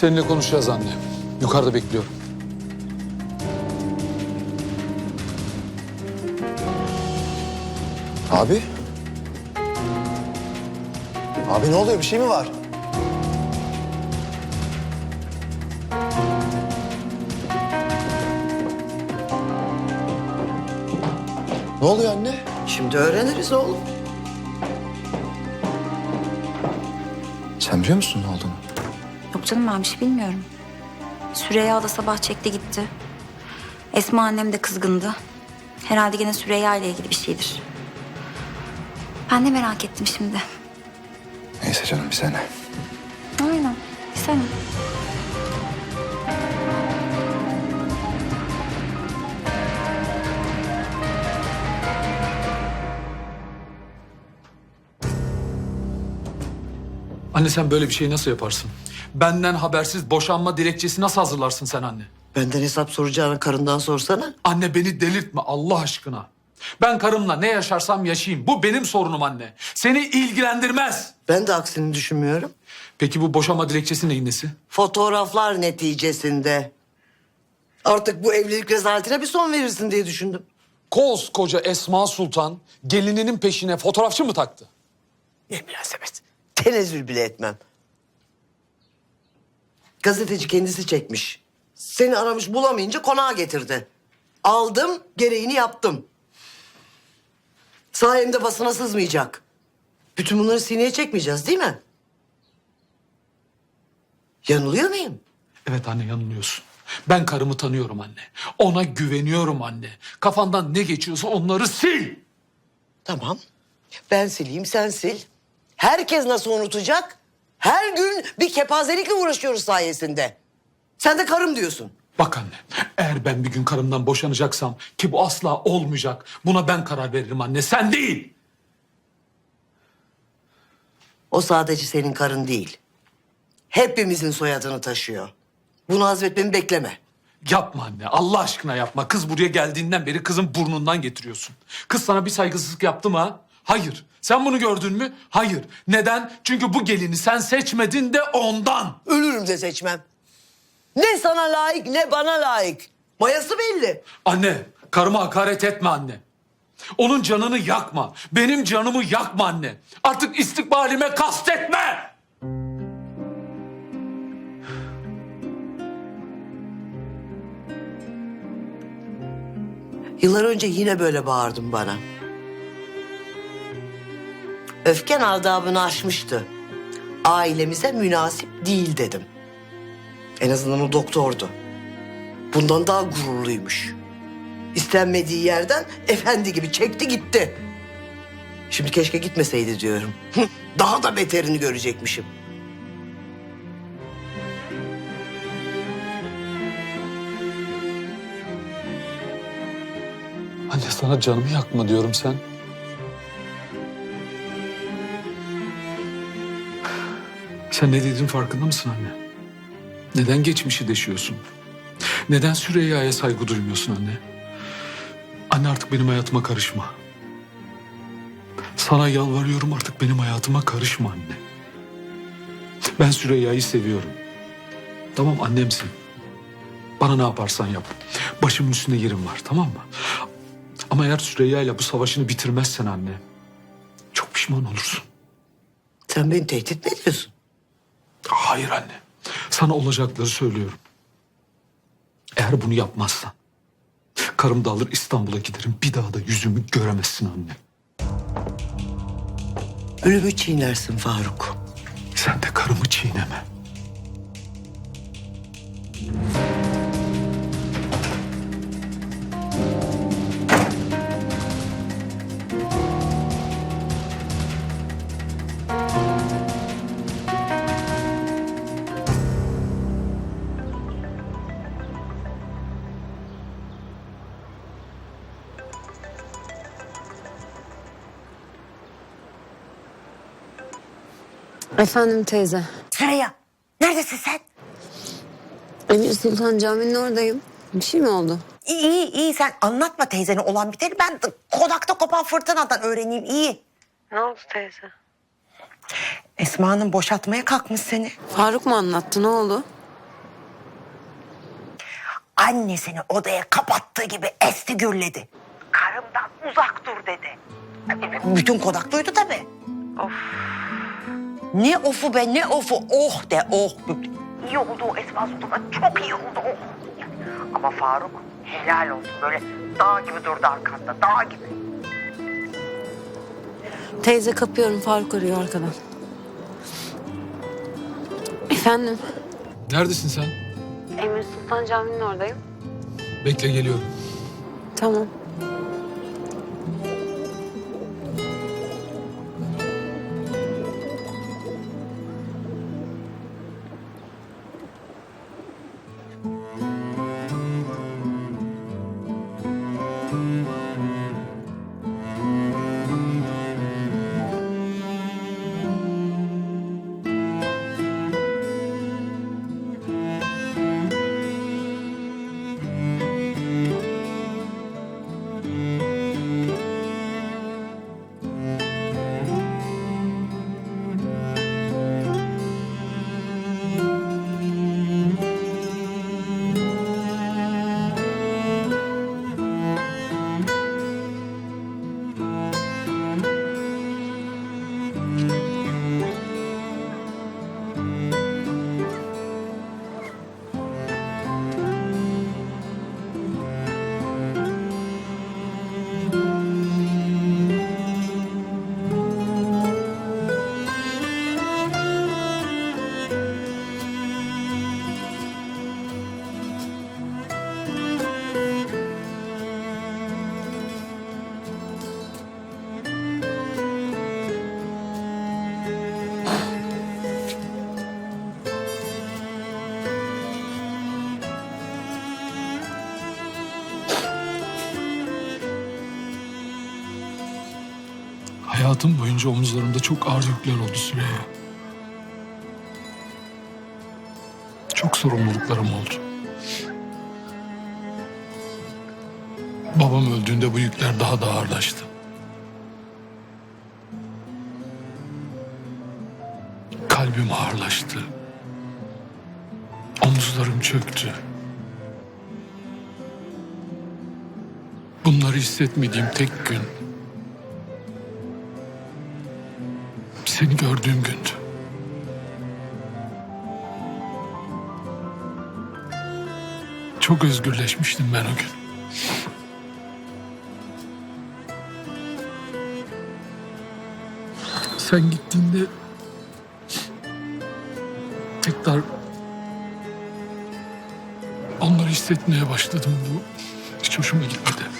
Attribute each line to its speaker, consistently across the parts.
Speaker 1: Seninle konuşacağız anne. Yukarıda bekliyorum.
Speaker 2: Abi? Abi ne oluyor? Bir şey mi var? Ne oluyor anne?
Speaker 3: Şimdi öğreniriz oğlum.
Speaker 2: Sen biliyor musun ne olduğunu?
Speaker 4: Yok canım ben bir şey bilmiyorum. Süreyya da sabah çekti gitti. Esma annem de kızgındı. Herhalde gene Süreyya ile ilgili bir şeydir. Ben de merak ettim şimdi.
Speaker 2: Neyse canım bir sene.
Speaker 4: Aynen. Bir sene.
Speaker 1: Anne sen böyle bir şeyi nasıl yaparsın? Benden habersiz boşanma dilekçesi nasıl hazırlarsın sen anne?
Speaker 3: Benden hesap soracağını karından sorsana.
Speaker 1: Anne beni delirtme Allah aşkına. Ben karımla ne yaşarsam yaşayayım. Bu benim sorunum anne. Seni ilgilendirmez.
Speaker 3: Ben de aksini düşünmüyorum.
Speaker 1: Peki bu boşanma dilekçesi neyin nesi?
Speaker 3: Fotoğraflar neticesinde. Artık bu evlilik rezaletine bir son verirsin diye düşündüm.
Speaker 1: Koskoca Esma Sultan gelininin peşine fotoğrafçı mı taktı?
Speaker 3: Ne münasebet. Tenezzül bile etmem. Gazeteci kendisi çekmiş. Seni aramış bulamayınca konağa getirdi. Aldım, gereğini yaptım. Sayemde basına sızmayacak. Bütün bunları sineye çekmeyeceğiz değil mi? Yanılıyor muyum?
Speaker 1: Evet anne yanılıyorsun. Ben karımı tanıyorum anne. Ona güveniyorum anne. Kafandan ne geçiyorsa onları sil.
Speaker 3: Tamam. Ben sileyim, sen sil. Herkes nasıl unutacak? Her gün bir kepazelikle uğraşıyoruz sayesinde. Sen de karım diyorsun.
Speaker 1: Bak anne, eğer ben bir gün karımdan boşanacaksam ki bu asla olmayacak. Buna ben karar veririm anne, sen değil.
Speaker 3: O sadece senin karın değil. Hepimizin soyadını taşıyor. Bunu hazmetmemi bekleme.
Speaker 1: Yapma anne, Allah aşkına yapma. Kız buraya geldiğinden beri kızın burnundan getiriyorsun. Kız sana bir saygısızlık yaptı mı ha? Hayır. Sen bunu gördün mü? Hayır. Neden? Çünkü bu gelini sen seçmedin de ondan.
Speaker 3: Ölürüm de seçmem. Ne sana layık ne bana layık. Mayası belli.
Speaker 1: Anne, karıma hakaret etme anne. Onun canını yakma. Benim canımı yakma anne. Artık istikbalime kastetme.
Speaker 3: Yıllar önce yine böyle bağırdın bana. Öfken ardabını aşmıştı. Ailemize münasip değil dedim. En azından o doktordu. Bundan daha gururluymuş. İstenmediği yerden efendi gibi çekti gitti. Şimdi keşke gitmeseydi diyorum. daha da beterini görecekmişim.
Speaker 1: Anne sana canımı yakma diyorum sen. Sen ne dediğin farkında mısın anne? Neden geçmişi deşiyorsun? Neden Süreyya'ya saygı duymuyorsun anne? Anne artık benim hayatıma karışma. Sana yalvarıyorum artık benim hayatıma karışma anne. Ben Süreyya'yı seviyorum. Tamam annemsin. Bana ne yaparsan yap. Başımın üstünde yerim var tamam mı? Ama eğer Süreyya ile bu savaşını bitirmezsen anne... ...çok pişman olursun.
Speaker 3: Sen beni tehdit mi ediyorsun?
Speaker 1: Hayır anne. Sana olacakları söylüyorum. Eğer bunu yapmazsan... ...karım da alır İstanbul'a giderim. Bir daha da yüzümü göremezsin anne.
Speaker 3: Ölümü çiğnersin Faruk.
Speaker 1: Sen de karımı çiğneme.
Speaker 5: Efendim teyze.
Speaker 6: Süreyya, neredesin sen?
Speaker 5: Emir Sultan Camii'nin oradayım. Bir şey mi oldu?
Speaker 6: İyi, iyi, iyi. Sen anlatma teyzene olan biteni. Ben konakta kopan fırtınadan öğreneyim. İyi.
Speaker 5: Ne oldu teyze?
Speaker 6: Esma'nın boşatmaya kalkmış seni.
Speaker 5: Faruk mu anlattı ne oldu?
Speaker 6: annesini odaya kapattığı gibi esti gürledi. Karımdan uzak dur dedi. Bütün konak duydu tabii. Of. Ne ofu be ne ofu. Oh de oh. İyi oldu o Esma Sultan'a çok iyi oldu oh. Ama Faruk helal olsun böyle dağ gibi durdu arkanda dağ gibi.
Speaker 5: Teyze kapıyorum Faruk arıyor arkadan. Efendim?
Speaker 1: Neredesin sen?
Speaker 5: Emir Sultan Camii'nin oradayım.
Speaker 1: Bekle geliyorum.
Speaker 5: Tamam.
Speaker 1: Hayatım boyunca omuzlarımda çok ağır yükler oldu Süreyya. Çok sorumluluklarım oldu. Babam öldüğünde bu yükler daha da ağırlaştı. Kalbim ağırlaştı. Omuzlarım çöktü. Bunları hissetmediğim tek gün seni gördüğüm gündü. Çok özgürleşmiştim ben o gün. Sen gittiğinde tekrar onları hissetmeye başladım. Bu hiç hoşuma gitmedi.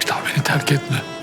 Speaker 1: Bir daha beni terk etme.